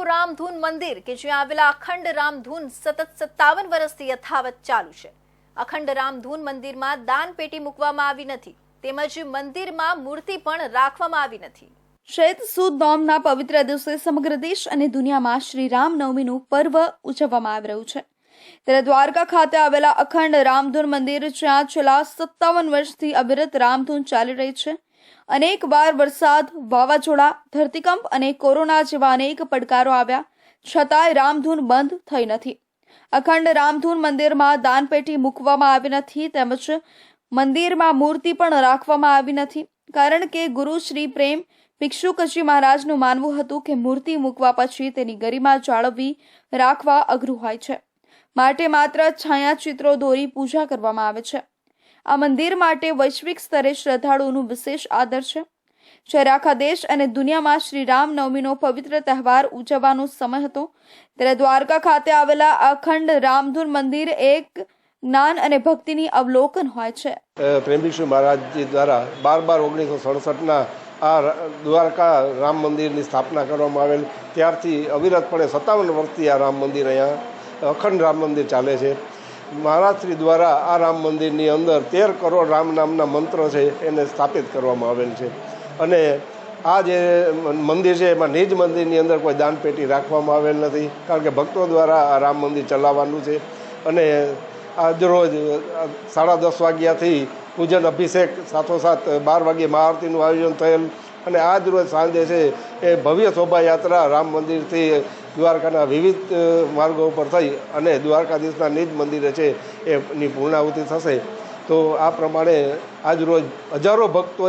આખું રામધૂન મંદિર, કે જ્યાં આવેલા અખંડ રામધૂન સતત સત્તાવન વર્ષથી યથાવત ચાલુ છે. અખંડ રામધૂન મંદિરમાં દાન પેટી મૂકવામાં આવી નથી, તેમજ મંદિરમાં મૂર્તિ પણ રાખવામાં આવી નથી. શૈત સુદ નોમના પવિત્ર દિવસે સમગ્ર દેશ અને દુનિયામાં શ્રી રામનવમીનું પર્વ ઉજવવામાં આવી રહ્યું છે. ત્યારે દ્વારકા ખાતે આવેલા અખંડ રામધૂન મંદિર, જ્યાં છેલ્લા સત્તાવન વર્ષથી અવિરત રામધૂન ચાલી રહી છે અનેક વાર વરસાદ, વાવાઝોડા, ધરતીકંપ અને કોરોના જેવા અનેક પડકારો આવ્યા. છતાંય રામધૂન બંધ થઈ નથી. અખંડ રામધૂન મંદિરમાં દાનપેટી મૂકવામાં આવી નથી તેમજ મંદિરમાં મૂર્તિ પણ રાખવામાં આવી નથી. કારણ કે ગુરુ શ્રી પ્રેમ ભિક્ષુકજી મહારાજનું માનવું હતું કે મૂર્તિ મૂકવા પછી તેની ગરિમા જાળવવી રાખવા અઘરું હોય છે. માટે માત્ર છાયાચિત્રો દોરી પૂજા કરવામાં આવે છે. આ મંદિર માટે વૈશ્વિક સ્તરે શ્રદ્ધાળુઓનું વિશેષ આદર છે. જ્યારે આખા દેશ અને દુનિયામાં શ્રી રામનવમીનો પવિત્ર તહેવાર ઉજવવાનો સમય હતો, ત્યારે દ્વારકા ખાતે આવેલા અખંડ રામધૂન મંદિર એક જ્ઞાન અને ભક્તિની અવલોકન હોય છે. પ્રેમભિક્ષુ મહારાજજી દ્વારા બાર બાર ઓગણીસો સડસઠના આ દ્વારકા રામ મંદિરની સ્થાપના કરવામાં આવેલ. ત્યારથી અવિરતપણે સત્તાવન વર્ષથી આ રામ મંદિર અહીંયા અખંડ રામ મંદિર ચાલે છે. મહારાજશ્રી દ્વારા આ રામ મંદિરની અંદર તેર કરોડ રામ નામના મંત્ર છે એને સ્થાપિત કરવામાં આવેલ છે. અને આ જે મંદિર છે એમાં નિજ મંદિરની અંદર કોઈ દાનપેટી રાખવામાં આવેલ નથી, કારણ કે ભક્તો દ્વારા આ રામ મંદિર ચલાવવાનું છે. અને આજરોજ સાડા દસ વાગ્યાથી પૂજન અભિષેક સાથોસાથ બાર વાગ્યે મહાઆરતીનું આયોજન થયેલ અને આજ રોજ સાંજે છે એ ભવ્ય શોભાયાત્રા રામ મંદિરથી દ્વારકાના વિવિધ માર્ગો ઉપર થઈ અને દ્વારકાધીશના નિજ મંદિરે છે એની પૂર્ણાહુતિ થશે. તો આ પ્રમાણે આજ રોજ હજારો ભક્તોએ